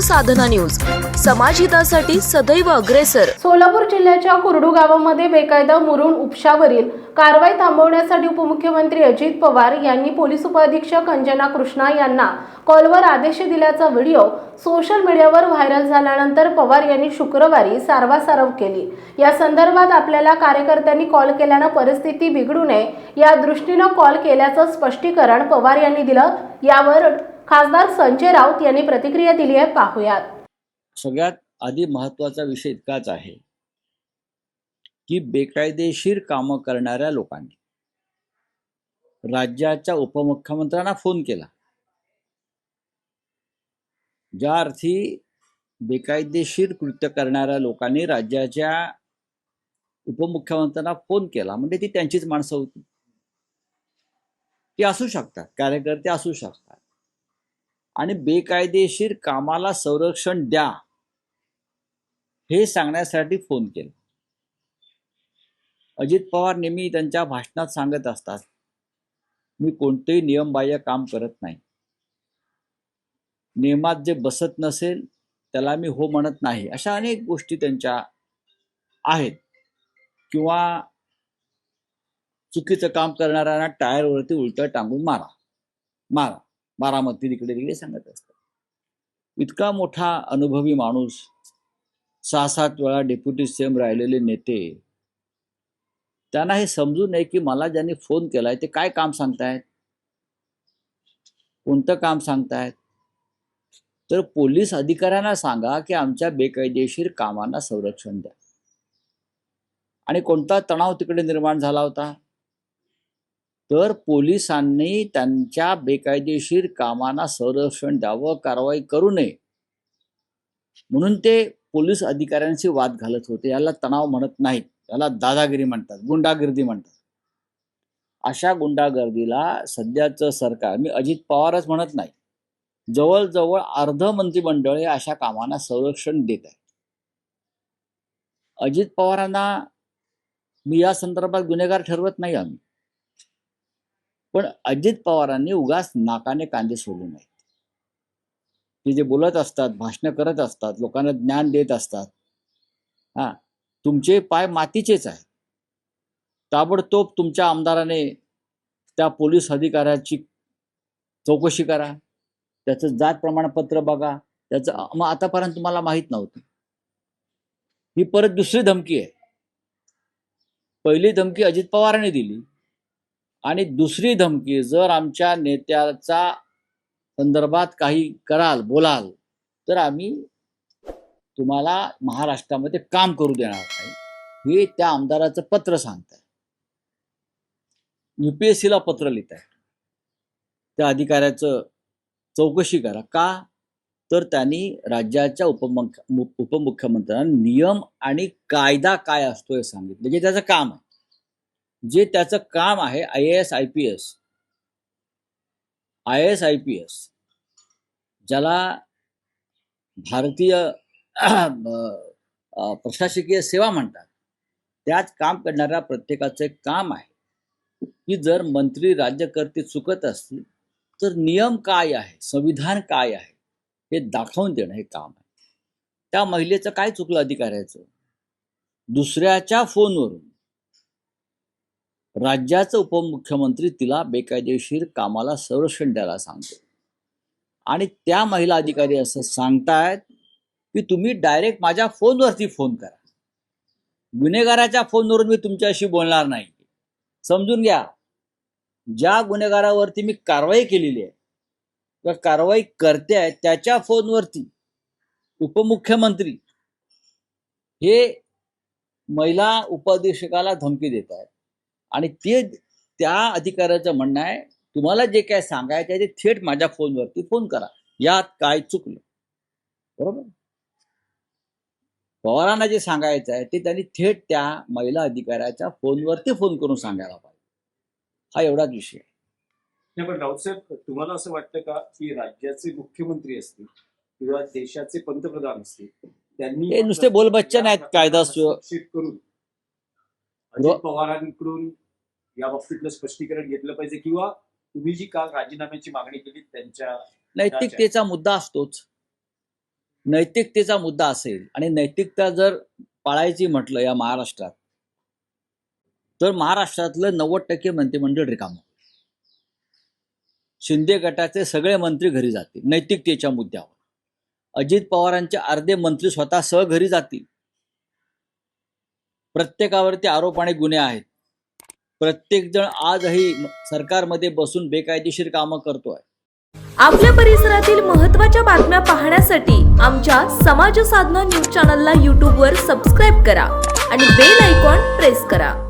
साधना news. समाजहितासाठी सदैव अग्रेसर. सोलापूर जिल्ह्याच्या कुर्डू गावामध्ये बेकायदा मुरुण उपशावरील कारवाई थांबवण्यासाठी उपमुख्यमंत्री अजित पवार यांनी पोलीस उपअधीक्षक अंजना कृष्णा यांना कॉलवर आदेश दिल्याचा व्हिडिओ सोशल मीडियावर व्हायरल झाल्यानंतर पवार यांनी शुक्रवारी सारवासारव केली. या संदर्भात आपल्याला कार्यकर्त्यांनी कॉल केल्यानं परिस्थिती बिघडू नये या दृष्टीनं कॉल केल्याचं स्पष्टीकरण पवार यांनी दिलं. यावर खासदार संजय राऊत यांनी प्रतिक्रिया दिली आहे. पाहूयात. सगळ्यात आधी महत्त्वाचा विषय इतकाच आहे की बेकायदेशीर कामं करणाऱ्या लोकांनी राज्याच्या उपमुख्यमंत्र्यांना फोन केला. ज्या अर्थी बेकायदेशीर कृत्य करणाऱ्या लोकांनी राज्याच्या उपमुख्यमंत्र्यांना फोन केला. म्हणजे ती त्यांचीच माणसं होती. ती असू शकतात. कार्यकर्ते असू शकतात. आणि बेकायदेशीर कामाला संरक्षण द्या. हे सांगण्यासाठी फोन केला. अजित पवार नेहमी त्यांच्या भाषणात सांगत असतात. मी कोणतेही नियमबाह्य काम करत नाही. नियमात जे बसत नसेल त्याला मी हो म्हणत नाही. अशा अनेक गोष्टी त्यांच्या आहेत. किंवा चुकीचं काम करणाऱ्यांना टायरवरती उलटं टांगून मारा. मारा. बारामती तिकडे तिकडे सांगत असतात. इतका मोठा अनुभवी माणूस सहा सात वेळा डेप्युटी सीएम राहिलेले नेते त्यांना हे समजू नये की मला ज्यांनी फोन केलाय ते काय काम सांगतायत? कोणतं काम सांगतायत? तर पोलीस अधिकाऱ्यांना सांगा की आमच्या बेकायदेशीर कामांना संरक्षण द्या. आणि कोणता तणाव तिकडे निर्माण झाला होता? तर पोलिसांनी त्यांच्या बेकायदेशीर कामांना संरक्षण द्यावं कारवाई करू नये. म्हणून ते पोलीस अधिकाऱ्यांशी वाद घालत होते. याला तणाव म्हणत नाहीत. याला दादागिरी म्हणतात गुंडागिर्दी म्हणतात. अशा गुंडागर्दीला सध्याचं सरकार मी अजित पवारच म्हणत नाही. जवळजवळ अर्ध मंत्रिमंडळ हे अशा कामांना संरक्षण देत आहे. अजित पवारांना मी या संदर्भात गुन्हेगार ठरवत नाही आम्ही. पण अजित पवारांनी उगाच नाकाने कांदे सोडू नयेत. ते जे बोलत असतात भाषणं करत असतात लोकांना ज्ञान देत असतात हा तुमचे पाय मातीचेच आहेत. ताबडतोब तुमच्या आमदाराने त्या पोलीस अधिकाऱ्याची चौकशी करा त्याचं जात प्रमाणपत्र बघा त्याचं मग आतापर्यंत तुम्हाला माहीत नव्हतं. ही परत दुसरी धमकी आहे. पहिली धमकी अजित पवारांनी दिली. आणि दुसरी धमकी जर आमच्या नेत्याचा संदर्भात काही कराल बोलाल तर आम्ही तुम्हाला महाराष्ट्रामध्ये काम करू देणार नाही. हे त्या आमदाराचं पत्र सांगत आहे युपीएससीला पत्र लिहित आहे त्या अधिकाऱ्याचं चौकशी करा. का? तर त्यांनी राज्याच्या उपमुख्य उपमुख्यमंत्र्यांना नियम आणि कायदा काय असतो हे सांगितलं. जे त्याचं काम आहे. जे त्याचं काम आहे I A S I P S I S I P S ज्याला भारतीय प्रशासकीय सेवा म्हणतात त्यात काम करणाऱ्या प्रत्येकाचं एक काम आहे. की जर मंत्री राज्यकर्ते चुकत असतील तर नियम काय आहे संविधान काय आहे हे दाखवून देणं हे काम आहे. त्या महिलेचं काय चुकलं अधिकाऱ्याचं? दुसऱ्याच्या फोनवरून राज्याचं उपमुख्यमंत्री तिला बेकायदेशीर कामाला संरक्षण द्यायला सांगतो. आणि त्या महिला अधिकारी असं सांगतायत की तुम्ही डायरेक्ट माझ्या फोनवरती फोन करा. गुन्हेगाराच्या फोनवरून मी तुमच्याशी बोलणार नाही. समजून घ्या. ज्या गुन्हेगारावरती मी कारवाई केलेली आहे किंवा कारवाई करते आहे त्याच्या फोनवरती उपमुख्यमंत्री हे महिला उपाधीक्षकाला धमकी देत आहेत आणि ते त्या अधिकाऱ्याचं म्हणणं आहे तुम्हाला जे काय सांगायचं आहे ते थेट माझ्या फोनवरती फोन करा. यात काय चुकलं. बरोबर? पवारांना जे सांगायचं आहे ते त्यांनी थेट त्या महिला अधिकाऱ्याच्या फोनवरती फोन करून सांगायला पाहिजे. हा एवढाच विषय आहे. पण राऊतसाहेब तुम्हाला असं वाटतं का की राज्याचे मुख्यमंत्री असतील किंवा देशाचे पंतप्रधान असतील त्यांनी हे नुसते बोलबच्चन आहेत कायदा करून अजित पवारांकडून या बाबतीतलं स्पष्टीकरण घेतलं पाहिजे किंवा तुम्ही जी काल राजीनाम्याची मागणी केली त्यांच्या नैतिकतेचा मुद्दा असतोच. नैतिकतेचा मुद्दा असेल आणि नैतिकता जर पाळायची म्हटलं या महाराष्ट्रात तर महाराष्ट्रातलं नव्वद टक्के मंत्रिमंडळ रिकामं. शिंदे गटाचे सगळे मंत्री घरी जातील नैतिकतेच्या मुद्द्यावर. अजित पवारांचे अर्धे मंत्री स्वतः सह घरी जातील. प्रत्येकावरती आरोप आणि गुन्हे आहेत. प्रत्येकजण आजही सरकारमध्ये बसून बेकायदेशीर कामं करतोय. आपल्या परिसरातील महत्त्वाच्या बातम्या पाहण्यासाठी आमच्या समाज साधना न्यूज चॅनलला यूट्यूबवर सबस्क्राईब करा आणि बेल आयकॉन प्रेस करा.